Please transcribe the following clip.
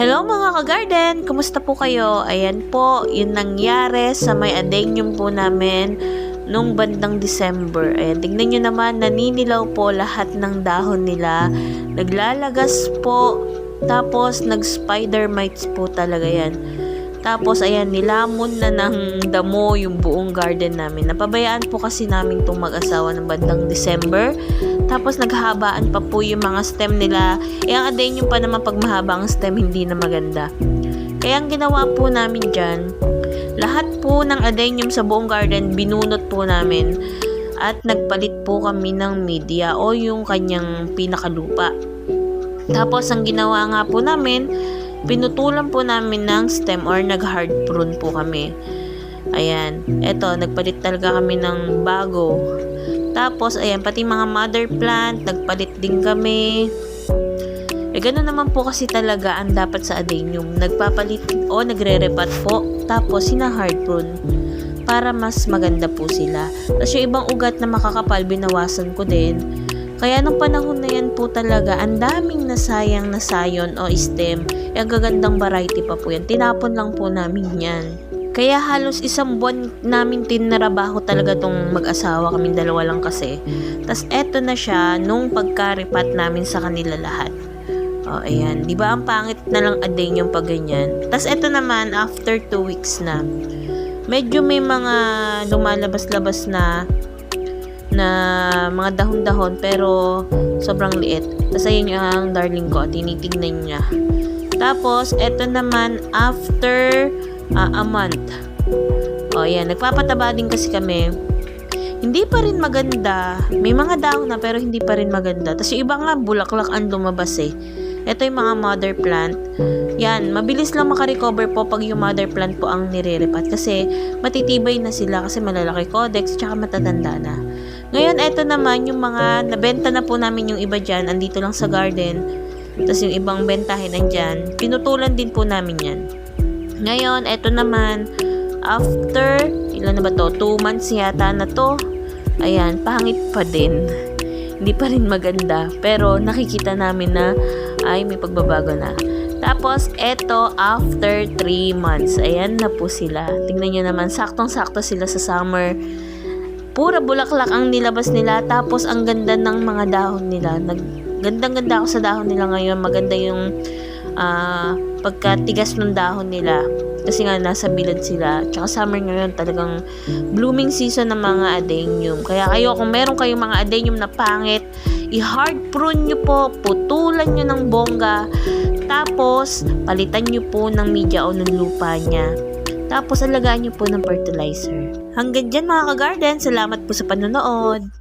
Hello mga ka-garden! Kumusta po kayo? Ayan po, yun nangyari sa may adenium po namin nung bandang December. Ayan, tignan nyo naman, naninilaw po lahat ng dahon nila. Naglalagas po, tapos nag-spider mites po talaga yan. Tapos ayan, nilamon na ng damo yung buong garden namin. Napabayaan po kasi namin itong mag-asawa ng bandang December. Tapos naghabaan pa po yung mga stem nila. Eh, ang adenium pa naman pag mahaba ang stem, hindi na maganda. Kaya ang ginawa po namin dyan, lahat po ng adenium sa buong garden, binunot po namin. At nagpalit po kami ng media o yung kanyang pinakalupa. Tapos ang ginawa nga po namin, pinutulan po namin ng stem or nag-hard prune po kami. Ayan, eto, nagpalit talaga kami ng bago. Tapos, ayan, pati mga mother plant, nagpalit din kami. Eh, ganun naman po kasi talaga ang dapat sa adenium. Nagpapalit o nagre-repat po, tapos sina-hard prune para mas maganda po sila. Tapos yung ibang ugat na makakapal, binawasan ko din. Kaya nung panahon na yan po talaga, ang daming nasayang na sayon o stem. Eh, ang gagandang variety pa po yan. Tinapon lang po namin yan. Kaya halos isang buwan namin tinarabaho talaga tong mag-asawa kaming dalawa lang kasi. Tapos eto na siya nung pagkaripat namin sa kanila lahat. O, ayan. Di ba ang pangit na lang adenium pag ganyan? Tapos eto naman, after 2 weeks na, medyo may mga lumalabas-labas na na mga dahon-dahon pero sobrang liit. Tapos ayun ang darling ko, tinitignan niya. Tapos, eto naman, after uh, a month. O, yan. Nagpapataba din kasi kami. Hindi pa rin maganda. May mga dahon na pero hindi pa rin maganda. Tapos yung iba nga, bulaklak ang lumabas eh. Ito yung mga mother plant. Yan, mabilis lang makarecover po pag yung mother plant po ang nire-repat. Kasi matitibay na sila kasi malalaki codex tsaka matatanda na. Ngayon, eto naman yung mga nabenta na po namin yung iba dyan. Andito lang sa garden. Tapos yung ibang bentahin nandyan. Pinutulan din po namin yan. Ngayon, eto naman, after, ilan na ba to? 2 months yata na to. Ayan, pangit pa din. Hindi pa rin maganda. Pero nakikita namin na, ay, may pagbabago na. Tapos, eto, after 3 months. Ayan na po sila. Tingnan nyo naman, saktong-sakto sila sa summer. Pura bulaklak ang nilabas nila. Tapos, ang ganda ng mga dahon nila. Nag, gandang-ganda ako sa dahon nila ngayon. Maganda yung ah, pagkatigas ng dahon nila. Kasi nga, nasa bilad sila. Tsaka summer ngayon, talagang blooming season ng mga adenium. Kaya kayo, kung meron kayong mga adenium na pangit, i-hard prune nyo po, putulan nyo ng bongga, tapos, palitan nyo po ng media o ng lupa niya. Tapos, alagaan nyo po ng fertilizer. Hanggang dyan mga ka-garden, salamat po sa panonood.